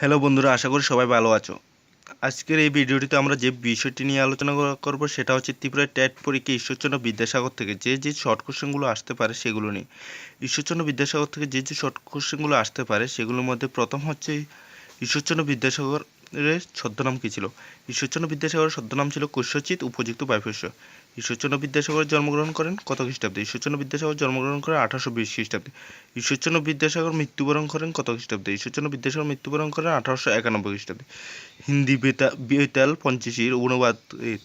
Hello বন্ধুরা, আশা করি সবাই ভালো আছো। আজকের এই ভিডিওটিতে আমরা যে বিষয়টি নিয়ে আলোচনা করব সেটা হচ্ছে ত্রিপুরায় ট্যাট পরীক্ষা ঈশ্বরচন্দ্র বিদ্যাসাগর থেকে যে যে শর্ট কোশ্চেনগুলো আসতে পারে সেগুলো নিয়ে। ঈশ্বরচন্দ্র বিদ্যাসাগর থেকে যে যে শর্ট কোশ্চেনগুলো আসতে পারে সেগুলোর মধ্যে প্রথম হচ্ছে ঈশ্বরচন্দ্র বিদ্যাসাগরের ছদ্মনাম কী ছিল? ঈশ্বরচন্দ্র বিদ্যাসাগরের ছদ্মনাম ছিল কৈশচিত উপযুক্ত বাইফস্য ঈশ্বরচন্দ্র বিদ্যাসাগর জন্মগ্রহণ করেন কত খ্রিস্টাব্দে? ঈশ্বরচন্দ্র বিদ্যাসাগর জন্মগ্রহণ করেন আঠারোশো বিশ খ্রিস্টাব্দে। ঈশ্বরচন্দ্র বিদ্যাসাগর মৃত্যুবরণ করেন কত খ্রিস্টাব্দে? ঈশ্বরচন্দ্র বিদ্যাসাগর মৃত্যুবরণ করেন আঠারোশো একানব্বই খ্রিস্টাব্দে। হিন্দি বেতা, বেতাল পঞ্চশীর অনুবাদ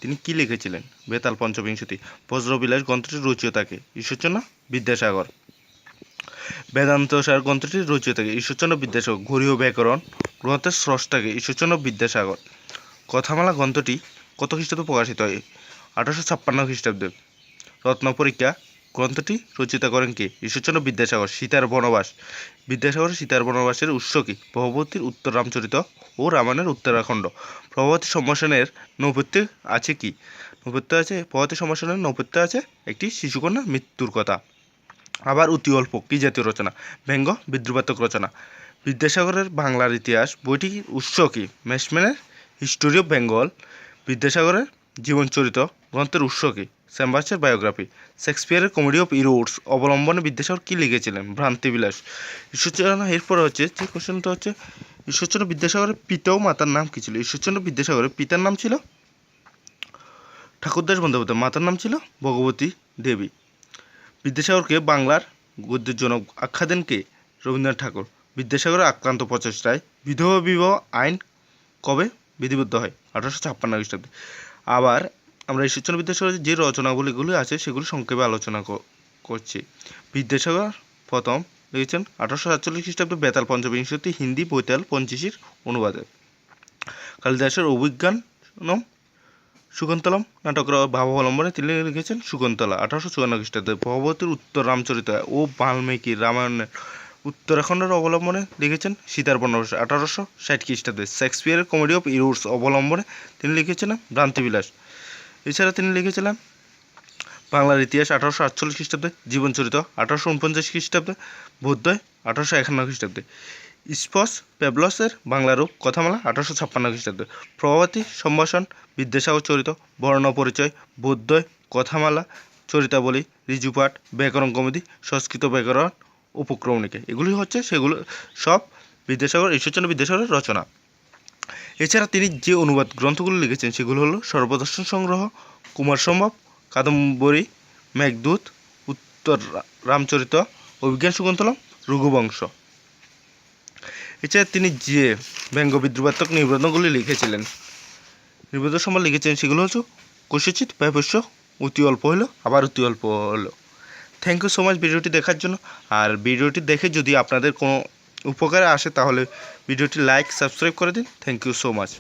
তিনি কী লিখেছিলেন? বেতাল পঞ্চবিংশতি। বজ্রবিলাস গ্রন্থটির রচয়িতাকে ঈশ্বরচন্দ্র বিদ্যাসাগর। বেদান্ত সার গ্রন্থটির থাকে ঈশ্বরচন্দ্র বিদ্যাসাগর। ঘরীয় ব্যাকরণ গ্রন্থের স্রষ্টাকে ঈশ্বরচন্দ্র বিদ্যাসাগর। কথামালা গ্রন্থটি কত খ্রিস্টাব্দে প্রকাশিত হয়? আঠারোশো ছাপ্পান্ন খ্রিস্টাব্দে। রত্ন পরীক্ষা। গ্রন্থটি রচিতা করেন কে? ঈশ্বরচন্দ্র বিদ্যাসাগর, সীতার বনবাস। বিদ্যাসাগর, সীতার বনবাসের উৎস কি? ভগবতীর উত্তর রামচরিত ও রামায়ণের উত্তরাখণ্ড। প্রভাবতী সম্ভাষণের নৌপথ্যে আছে কি? নৌপথ্যে আছে প্রভাবতী সম্ভাষণের নৌপথ্যে আছে একটি শিশুকন্যার মৃত্যুর কথা। আবার অতি অল্প, কি জাতীয় রচনা? ব্যঙ্গ, বিদ্রুপাত্মক রচনা। বিদ্যাসাগরের বাংলার ইতিহাস বইটির উৎস কি? ম্যাসম্যানের হিস্টোরি অফ বেঙ্গল, বিদ্যাসাগরের জীবনচরিত গ্রন্থের উৎস কি? স্যাম্বাসের বায়োগ্রাফি, শেক্সপিয়ারের কমেডি অফ ইরোডস, অবলম্বনে বিদ্যাসাগর কী লিখেছিলেন? ভ্রান্তিবিলাস। ঈশ্বরচন্দ্র এরপরে হচ্ছে, যে কোশ্চেনটা হচ্ছে, ঈশ্বরচন্দ্র বিদ্যাসাগরের পিতা ও মাতার নাম কী ছিল? ঈশ্বরচন্দ্র বিদ্যাসাগরের পিতার নাম ছিল ঠাকুরদাস বন্দ্যোপাধ্যায়, মাতার নাম ছিল ভগবতী দেবী। বিদ্যাসাগরকে বাংলার গদ্যের জনক আখ্যা দেন কে? রবীন্দ্রনাথ ঠাকুর। বিদ্যাসাগরের আক্রান্ত প্রচেষ্টায় বিধবা বিবাহ আইন কবে বিধিবদ্ধ হয়? আঠারোশো ছাপ্পান্ন খ্রিস্টাব্দে। আবার আমরা ঈশ্বরচন্দ্র বিদ্যাসাগরের যে রচনাবলীগুলি আছে, সেগুলি সংক্ষেপে আলোচনা করছি। বিদ্যাসাগর প্রথম লিখেছেন আঠারোশো সাতচল্লিশ খ্রিস্টাব্দে বেতাল পঞ্চবিংশতি হিন্দি বৈতাল পঞ্চাশির অনুবাদে। কালিদাসের অভিজ্ঞানম শকুন্তলম নাটকের ভাবাবলম্বনে তিনি লিখেছেন শকুন্তলা আঠারোশো চুয়ান্ন খ্রিস্টাব্দে ভগবতীর উত্তর রামচরিত ও বাল্মীকি রামায়ণের উত্তরাখণ্ডের অবলম্বনে লিখেছেন সীতার বনবাস আঠারোশো ষাট খ্রিস্টাব্দে। শেক্সপিয়ারের কমেডি অফ ইরোডস অবলম্বনে তিনি লিখেছিলেন ভ্রান্তিবিলাস। এছাড়া তিনি লিখেছিলেন বাংলার ইতিহাস, আঠারোশো আটচল্লিশ খ্রিস্টাব্দে জীবনচরিত, আঠারোশো উনপঞ্চাশ খ্রিস্টাব্দে বোধোদয় আঠারোশো একান্ন খ্রিস্টাব্দে স্পস পেবলসের বাংলা রূপ, কথামালা, আঠারোশো ছাপ্পান্ন খ্রিস্টাব্দে। প্রভাতী সম্ভাষণ বিদ্যাসাগর চরিত, বর্ণ পরিচয় বোধোদয় কথামালা, চরিতাবলী ঋজুপাঠ ব্যাকরণ কমেডি, সংস্কৃত ব্যাকরণ উপক্রমণিকা এগুলি হচ্ছে সেগুলো সব বিদ্যাসাগর, ঈশ্বরচন্দ্র বিদ্যাসাগরের রচনা। এছাড়া তিনি যে অনুবাদ গ্রন্থগুলো লিখেছেন, সেগুলো হলো সর্বদর্শন সংগ্রহ, কুমার সম্ভব, কাদম্বরী, মেঘদূত, উত্তর রামচরিত, অভিজ্ঞান শকুন্তলম রঘুবংশ। এছাড়া তিনি যে ব্যঙ্গ বিদ্রুপাত্মক নিবন্ধগুলি লিখেছিলেন, নিবন্ধ সম্মান লিখেছিলেন সেগুলো হচ্ছে কৈশচিত ব্যবস্য অতি অল্প হলো আবার অতি অল্প হলো। থ্যাংক ইউ সো মাচ ভিডিওটি দেখার জন্য। আর ভিডিওটি দেখে যদি আপনাদের কোনো উপকারে আসে তাহলে ভিডিওটি লাইক সাবস্ক্রাইব করে দিন। Thank you so much